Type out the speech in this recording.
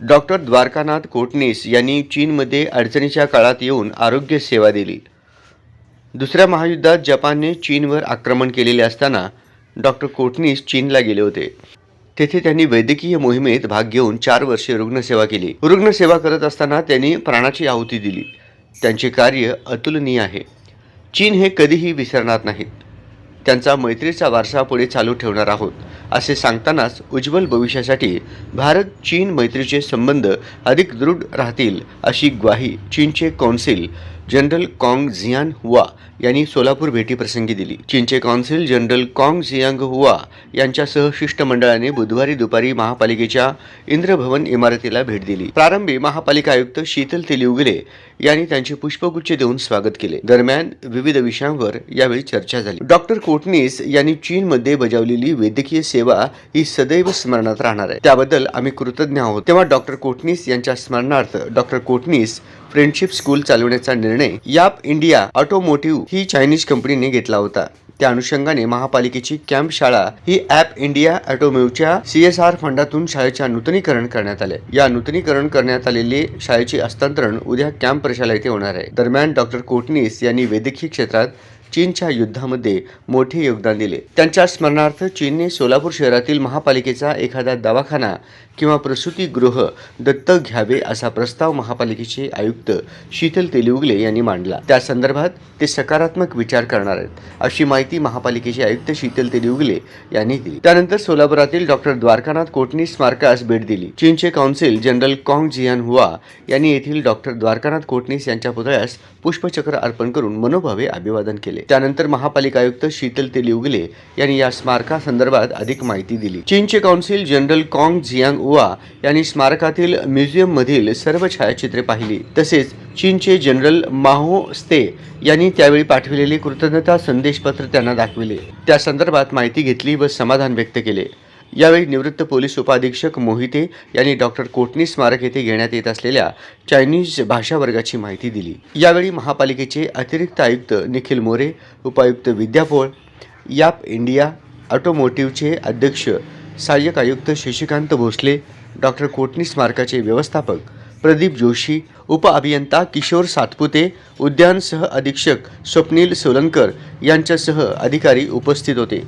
Doctor Dwarkanath Kotnis यांनी चीनमध्ये अडचणीच्या काळात येऊन आरोग्य सेवा दिली. दुसऱ्या महायुद्धात जपानने चीनवर आक्रमण केलेले असताना डॉक्टर कोटणीस चीनला गेले होते. तेथे त्यांनी वैद्यकीय मोहिमेत भाग घेऊन चार वर्षे रुग्णसेवा केली. रुग्णसेवा करत असताना त्यांनी प्राणाची आहुती दिली. त्यांचे कार्य अतुलनीय आहे. चीन हे कधीही विसरणार नाहीत त्यांचा मैत्रीचा वारसा पुढे चालू ठेवणार आहोत असे सांगतानाच उज्ज्वल भविष्यासाठी भारत चीन मैत्रीचे संबंध अधिक दृढ राहतील अशी ग्वाही चीनचे कौन्सिल जनरल कॉंग झियान हुआ यांनी सोलापूर भेटीप्रसंगी दिली. चीनचे कौन्सिल जनरल कॉंग झियांग हुआ यांच्यासह शिष्टमंडळाने बुधवारी दुपारी महापालिकेच्या इंद्रभवन इमारतीला भेट दिली. प्रारंभी महापालिका आयुक्त शीतल तेलिउगले यांनी त्यांचे पुष्पगुच्छ देऊन स्वागत केले. दरम्यान विविध विषयांवर यावेळी चर्चा झाली. डॉक्टर कोटणीस यांनी चीनमध्ये बजावलेली वैद्यकीय सेवा ही सदैव स्मरणात राहणार आहे. त्याबद्दल आम्ही कृतज्ञ आहोत. तेव्हा डॉक्टर कोटणीस यांच्या स्मरणार्थ डॉक्टर कोटणीस फ्रेंडशिप स्कूल चालवण्याचा निर्णय निर्णय याप इंडिया ऑटोमोटिव्ह ही चायनीज कंपनीने घेतला होता. त्या अनुषंगाने महापालिकेची कॅम्प शाळा ही ऍप इंडिया ऑटोमोटिव्हच्या सी एस आर फंडातून शाळेच्या नूतनीकरण करण्यात आले. या नूतनीकरण करण्यात आलेले शाळेचे हस्तांतरण उद्या कॅम्प प्रशाला येथे होणार आहे. दरम्यान डॉक्टर कोटणीस यांनी वैद्यकीय क्षेत्रात चीनच्या युद्धामध्ये मोठे योगदान दिले. त्यांच्या स्मरणार्थ चीनने सोलापूर शहरातील महापालिकेचा एखादा दवाखाना किंवा प्रसूतीगृह दत्तक घ्यावे असा प्रस्ताव महापालिकेचे आयुक्त शीतल तेलिउगले यांनी मांडला. त्या संदर्भात ते सकारात्मक विचार करणार आहेत अशी माहिती महापालिकेचे आयुक्त शीतल तेलिउगले यांनी दिली. त्यानंतर सोलापुरातील डॉक्टर द्वारकानाथ कोटणीस स्मारकास भेट दिली. चीनचे काउन्सिल जनरल कॉंग जियान हुआ यांनी येथील डॉक्टर द्वारकानाथ कोटणीस यांच्या पुतळ्यास पुष्पचक्र अर्पण करून मनोभावे अभिवादन केले. त्यानंतर महापालिका आयुक्त शीतल तेलिउगले यांनी या स्मारकासंदर्भात अधिक माहिती दिली. चीनचे काउन्सिल जनरल कॉंग झियांग हुआ यांनी स्मारकातील म्युझियममधील सर्व छायाचित्रे पाहिली. तसेच चीनचे जनरल माहो स्ते यांनी त्यावेळी पाठविलेले कृतज्ञता संदेशपत्र त्यांना दाखविले. त्या संदर्भात माहिती घेतली व समाधान व्यक्त केले. यावेळी निवृत्त पोलीस उपाधीक्षक मोहिते यांनी डॉक्टर कोटणी स्मारक येथे घेण्यात येत असलेल्या चायनीज भाषा वर्गाची माहिती दिली. यावेळी महापालिकेचे अतिरिक्त आयुक्त निखिल मोरे उपायुक्त विद्यापोळ याप इंडिया ऑटोमोटिव्हचे अध्यक्ष सहाय्यक आयुक्त शशिकांत भोसले डॉक्टर कोटणी स्मारकाचे व्यवस्थापक प्रदीप जोशी उप अभियंता किशोर सातपुते उद्यान सह अधीक्षक स्वप्नील सोलनकर यांच्यासह अधिकारी उपस्थित होते.